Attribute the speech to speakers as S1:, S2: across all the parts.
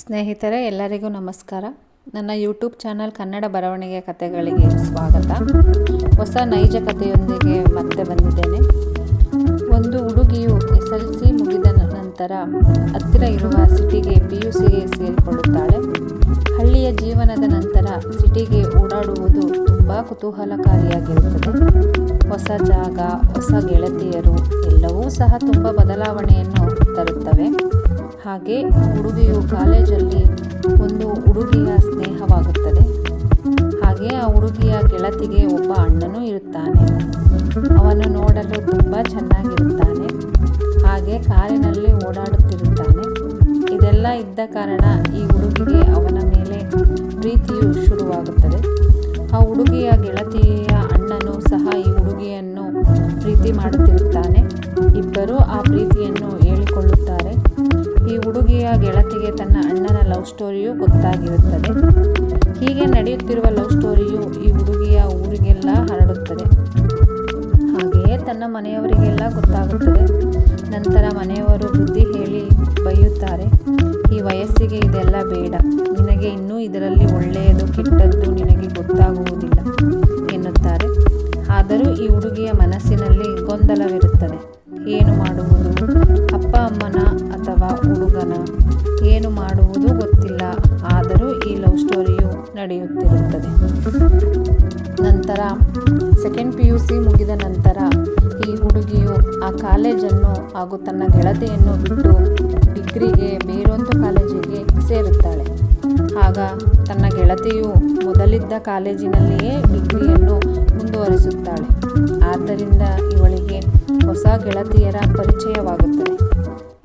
S1: ಸ್ನೇಹಿತರೆ, ಎಲ್ಲರಿಗೂ ನಮಸ್ಕಾರ. ನನ್ನ ಯೂಟ್ಯೂಬ್ ಚಾನಲ್ ಕನ್ನಡ ಬರವಣಿಗೆ ಕಥೆಗಳಿಗೆ ಸ್ವಾಗತ. ಹೊಸ ನೈಜ ಕಥೆಯೊಂದಿಗೆ ಮತ್ತೆ ಬಂದಿದ್ದೇನೆ. ಒಂದು ಹುಡುಗಿಯು ಎಸ್ ಎಲ್ ಸಿ ಮುಗಿದ ನಂತರ ಹತ್ತಿರ ಇರುವ ಸಿಟಿಗೆ ಪಿ ಯು ಸಿಗೆ ಸೇರಿಕೊಳ್ಳುತ್ತಾಳೆ. ಹಳ್ಳಿಯ ಜೀವನದ ನಂತರ ಸಿಟಿಗೆ ಓಡಾಡುವುದು ತುಂಬ ಕುತೂಹಲಕಾರಿಯಾಗಿರುತ್ತದೆ. ಹೊಸ ಜಾಗ, ಹೊಸ ಗೆಳತಿಯರು ಎಲ್ಲವೂ ಸಹ ತುಂಬ ಬದಲಾವಣೆಯನ್ನು ತರುತ್ತವೆ. ಹಾಗೆ ಹುಡುಗಿಯು ಕಾಲೇಜಲ್ಲಿ ಒಂದು ಹುಡುಗಿಯ ಸ್ನೇಹವಾಗುತ್ತದೆ. ಹಾಗೆ ಆ ಹುಡುಗಿಯ ಗೆಳತಿಗೆ ಒಬ್ಬ ಅಣ್ಣನೂ ಇರುತ್ತಾನೆ. ಅವನು ನೋಡಲು ತುಂಬ ಚೆನ್ನಾಗಿರುತ್ತಾನೆ. ಹಾಗೆ ಕಾರಿನಲ್ಲಿ ಓಡಾಡುತ್ತಿರುತ್ತಾನೆ. ಇದೆಲ್ಲ ಇದ್ದ ಕಾರಣ ಈ ಹುಡುಗಿಗೆ ಅವನ ಮೇಲೆ ಪ್ರೀತಿಯು ಶುರುವಾಗುತ್ತದೆ. ಆ ಹುಡುಗಿಯ ಗೆಳತಿಯ ಪ್ರೀತಿ ಮಾಡುತ್ತಿರುತ್ತಾನೆ. ಇಬ್ಬರೂ ಆ ಪ್ರೀತಿಯನ್ನು ಹೇಳಿಕೊಳ್ಳುತ್ತಾರೆ. ಈ ಹುಡುಗಿಯ ಗೆಳತಿಗೆ ತನ್ನ ಅಣ್ಣನ ಲವ್ ಸ್ಟೋರಿಯು ಗೊತ್ತಾಗಿರುತ್ತದೆ. ಹೀಗೆ ನಡೆಯುತ್ತಿರುವ ಲವ್ ಸ್ಟೋರಿಯು ಈ ಹುಡುಗಿಯ ಊರಿಗೆಲ್ಲ ಹರಡುತ್ತದೆ. ಹಾಗೆಯೇ ತನ್ನ ಮನೆಯವರಿಗೆಲ್ಲ ಗೊತ್ತಾಗುತ್ತದೆ. ನಂತರ ಮನೆಯವರು ಬುದ್ಧಿ ಹೇಳಿ ಬೈಯುತ್ತಾರೆ. ಈ ವಯಸ್ಸಿಗೆ ಇದೆಲ್ಲ ಬೇಡ. ನಿನಗೆ ಇನ್ನೂ ಇದರಲ್ಲಿ ಒಳ್ಳೆಯದು, ಕೆಟ್ಟದ್ದು ನಿನಗೆ ಗೊತ್ತಾಗುವುದಿಲ್ಲ. ಆದರೂ ಈ ಹುಡುಗಿಯ ಮನಸ್ಸಿನಲ್ಲಿ ಗೊಂದಲವಿರುತ್ತದೆ. ಏನು ಮಾಡುವುದು? ಅಪ್ಪ, ಅಮ್ಮನ ಅಥವಾ ಹುಡುಗನ? ಏನು ಮಾಡುವುದು ಗೊತ್ತಿಲ್ಲ. ಆದರೂ ಈ ಲವ್ ಸ್ಟೋರಿಯು ನಡೆಯುತ್ತಿರುತ್ತದೆ. ನಂತರ ಸೆಕೆಂಡ್ ಪಿ ಯು ಸಿ ಮುಗಿದ ನಂತರ ಈ ಹುಡುಗಿಯು ಆ ಕಾಲೇಜನ್ನು ಹಾಗೂ ತನ್ನ ಗೆಳತಿಯನ್ನು ಬಿಟ್ಟು ಡಿಗ್ರಿಗೆ ಬೇರೊಂದು ಕಾಲೇಜಿಗೆ ಸೇರುತ್ತಾಳೆ. ಆಗ ತನ್ನ ಗೆಳತಿಯು ಮೊದಲಿದ್ದ ಕಾಲೇಜಿನಲ್ಲಿಯೇ ಡಿಗ್ರಿಯನ್ನು ಮುಂದುವರಿಸುತ್ತಾಳೆ. ಆದ್ದರಿಂದ ಇವಳಿಗೆ ಹೊಸ ಗೆಳತಿಯರ ಪರಿಚಯವಾಗುತ್ತದೆ.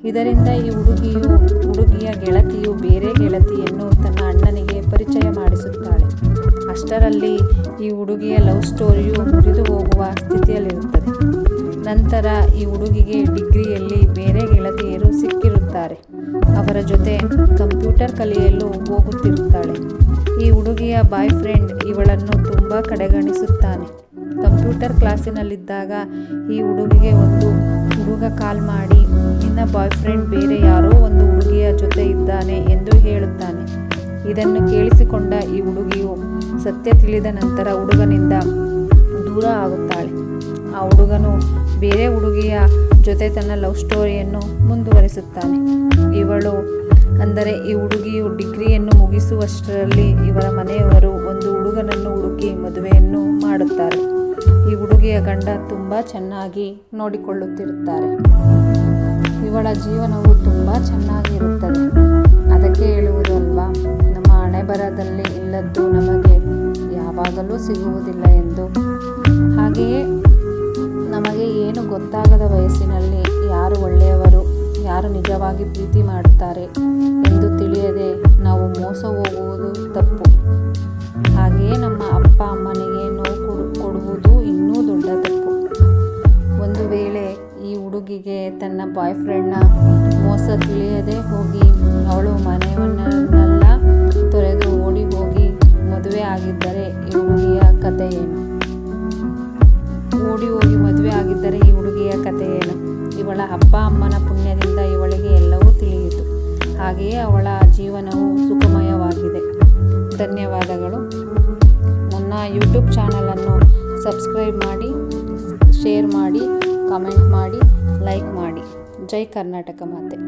S1: ಇದರಿಂದ ಈ ಹುಡುಗಿಯು, ಹುಡುಗಿಯ ಗೆಳತಿಯು ಬೇರೆ ಗೆಳತಿಯನ್ನು ತನ್ನ ಅಣ್ಣನಿಗೆ ಪರಿಚಯ ಮಾಡಿಸುತ್ತಾಳೆ. ಅಷ್ಟರಲ್ಲಿ ಈ ಹುಡುಗಿಯ ಲವ್ ಸ್ಟೋರಿಯು ಮುರಿದು ಹೋಗುವ ಸ್ಥಿತಿಯಲ್ಲಿರುತ್ತದೆ. ನಂತರ ಈ ಹುಡುಗಿಗೆ ಡಿಗ್ರಿಯಲ್ಲಿ ಬೇರೆ ಗೆಳತಿಯರು ಸಿಕ್ಕಿರುತ್ತಾರೆ. ಅವರ ಜೊತೆ ಕಂಪ್ಯೂಟರ್ ಕಲಿಯಲು ಹೋಗುತ್ತಿರುತ್ತಾಳೆ. ಈ ಹುಡುಗಿಯ ಬಾಯ್ ಫ್ರೆಂಡ್ ಇವಳನ್ನು ತುಂಬ ಕಡೆಗಣಿಸುತ್ತಾನೆ. ಕಂಪ್ಯೂಟರ್ ಕ್ಲಾಸಿನಲ್ಲಿದ್ದಾಗ ಈ ಹುಡುಗಿಗೆ ಒಂದು ಹುಡುಗ ಕಾಲ್ ಮಾಡಿ, ನಿನ್ನ ಬಾಯ್ ಫ್ರೆಂಡ್ ಬೇರೆ ಯಾರೋ ಒಂದು ಹುಡುಗಿಯ ಜೊತೆ ಇದ್ದಾನೆ ಎಂದು ಹೇಳುತ್ತಾನೆ. ಇದನ್ನು ಕೇಳಿಸಿಕೊಂಡ ಈ ಹುಡುಗಿಯು ಸತ್ಯ ತಿಳಿದ ನಂತರ ಹುಡುಗನಿಂದ ದೂರ ಆಗುತ್ತಾಳೆ. ಆ ಹುಡುಗನು ಬೇರೆ ಹುಡುಗಿಯ ಜೊತೆ ತನ್ನ ಲವ್ ಸ್ಟೋರಿಯನ್ನು ಮುಂದುವರಿಸುತ್ತಾನೆ. ಇವಳು ಅಂದರೆ ಈ ಹುಡುಗಿಯು ಡಿಗ್ರಿಯನ್ನು ಮುಗಿಸುವಷ್ಟರಲ್ಲಿ ಇವರ ಮನೆಯವರು ಒಂದು ಹುಡುಗನನ್ನು ಹುಡುಕಿ ಮದುವೆಯನ್ನು ಮಾಡುತ್ತಾರೆ. ಈ ಹುಡುಗಿಯ ಗಂಡ ತುಂಬ ಚೆನ್ನಾಗಿ ನೋಡಿಕೊಳ್ಳುತ್ತಿರುತ್ತಾರೆ. ಇವಳ ಜೀವನವು ತುಂಬ ಚೆನ್ನಾಗಿರುತ್ತದೆ. ಅದಕ್ಕೆ ಹೇಳುವುದು ಅಲ್ವಾ? ನಮ್ಮ ಹಣೆಬರದಲ್ಲಿ ಇಲ್ಲದ್ದು ನಮಗೆ ಯಾವಾಗಲೂ ಸಿಗುವುದಿಲ್ಲ ಎಂದು. ಹಾಗೆಯೇ ನಮಗೆ ಏನು ಗೊತ್ತಾಗದ ವಯಸ್ಸಿನಲ್ಲಿ ಯಾರು ಒಳ್ಳೆಯವರು, ಯಾರು ನಿಜವಾಗಿ ಪ್ರೀತಿ ಮಾಡುತ್ತಾರೆ ಎಂದು ತಿಳಿಯದೆ ನಾವು ಮೋಸ ಹೋಗುವುದು ತಪ್ಪು. ಹಾಗೆಯೇ ನಮ್ಮ ಅಪ್ಪ ಅಮ್ಮನಿಗೆ ನೋವು ಕೊಡು ಕೊಡುವುದು ಇನ್ನೂ ದೊಡ್ಡ ತಪ್ಪು. ಒಂದು ವೇಳೆ ಈ ಹುಡುಗಿಗೆ ತನ್ನ ಬಾಯ್ ಫ್ರೆಂಡ್ನ ಮೋಸ ತಿಳಿಯದೆ ಹೋಗಿ ಅವಳು ಮನೆಯವನ್ನೆಲ್ಲ ತೊರೆದು ಓಡಿ ಹೋಗಿ ಮದುವೆ ಆಗಿದ್ದರೆ ಈ ಹುಡುಗಿಯ ಕಥೆ ಏನು? ಓಡಿ ಹೋಗಿ ಮದುವೆ ಆಗಿದ್ದರೆ ಈ ಹುಡುಗಿಯ ಕಥೆಯೇನು ಇವಳ ಅಪ್ಪ ಅಮ್ಮನ ಪುಣ್ಯದಿಂದ ಇವಳಿಗೆ ಎಲ್ಲವೂ ತಿಳಿಯಿತು. ಹಾಗೆಯೇ ಅವಳ ಜೀವನವು ಸುಖಮಯವಾಗಿದೆ. ಧನ್ಯವಾದಗಳು. ನನ್ನ ಯೂಟ್ಯೂಬ್ ಚಾನಲನ್ನು ಸಬ್ಸ್ಕ್ರೈಬ್ ಮಾಡಿ, ಶೇರ್ ಮಾಡಿ, ಕಮೆಂಟ್ ಮಾಡಿ, ಲೈಕ್ ಮಾಡಿ. ಜೈ ಕರ್ನಾಟಕ ಮಾತೆ.